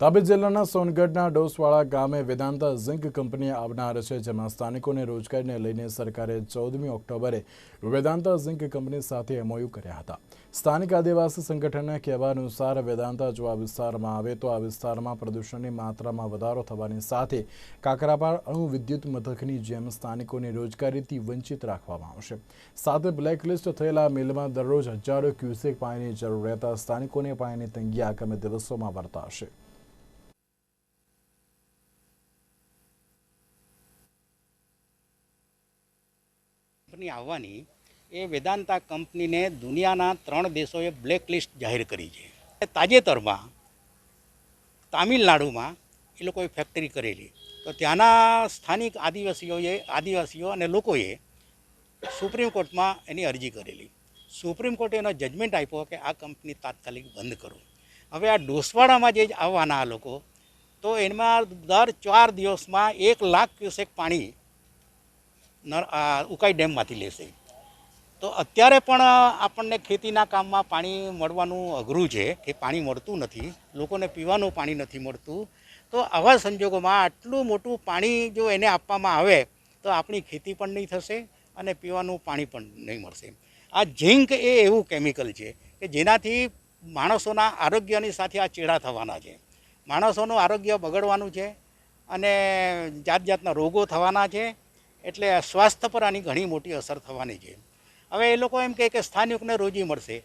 તાપી જિલ્લાના સોનગઢના ડોસવાળા ગામે Vedanta zinc company આવનાર છે, જેમાં સ્થાનિકોને રોજગારીને લઈને સરકારે ચૌદમી ઓક્ટોબરે વેદાંતા ઝિંક કંપની સાથે એમઓયુ કર્યા હતા. સ્થાનિક આદિવાસી સંગઠનના કહેવા અનુસાર, વેદાંતા જો આ વિસ્તારમાં આવે તો આ વિસ્તારમાં પ્રદૂષણની માત્રામાં વધારો થવાની સાથે કાકરાપાર અણુ વિદ્યુત મથકની જેમ સ્થાનિકોને રોજગારીથી વંચિત રાખવામાં આવશે. સાથે બ્લેકલિસ્ટ થયેલા મિલમાં દરરોજ હજારો ક્યુસેક પાણીની જરૂર રહેતા સ્થાનિકોને પાણીની તંગી આગામી દિવસોમાં વર્તાશે. કંપની આવવાની, એ વેદાંતા કંપનીને દુનિયાના ત્રણ દેશોએ બ્લેકલિસ્ટ જાહેર કરી છે. તાજેતરમાં તામિલનાડુમાં એ લોકોએ ફેક્ટરી કરેલી. તો ત્યાંના સ્થાનિક આદિવાસીઓએ, આદિવાસીઓ અને લોકોએ સુપ્રીમ કોર્ટમાં એની અરજી કરેલી. સુપ્રીમ કોર્ટે એનો જજમેન્ટ આપ્યો કે આ કંપની તાત્કાલિક બંધ કરો. હવે આ ડોસવાડામાં જે આવવાના આ લોકો, તો એમાં દર ચાર દિવસમાં એક લાખ ક્યુસેક પાણી ઉકાઈ ડેમમાંથી લેશે તો અત્યારે પણ આપણને ખેતીના કામમાં પાણી મળવાનું અઘરું છે કે પાણી મળતું નથી, લોકોને પીવાનું પાણી નથી મળતું. તો આવા સંજોગોમાં આટલું મોટું પાણી જો એને આપવામાં આવે, તો આપણી ખેતી પણ નહીં થશે અને પીવાનું પાણી પણ નહીં મળશે. આ ઝીંક એ એવું કેમિકલ છે કે જેનાથી માણસોના આરોગ્યની સાથે આ ચેડા થવાના છે. માણસોનું આરોગ્ય બગડવાનું છે અને જાત જાતના રોગો થવાના છે એટલે સ્વાસ્થ્ય પર આની ઘણી મોટી અસર થવાની છે. હવે એ લોકો એમ કહે કે સ્થાનિકને રોજી મળશે.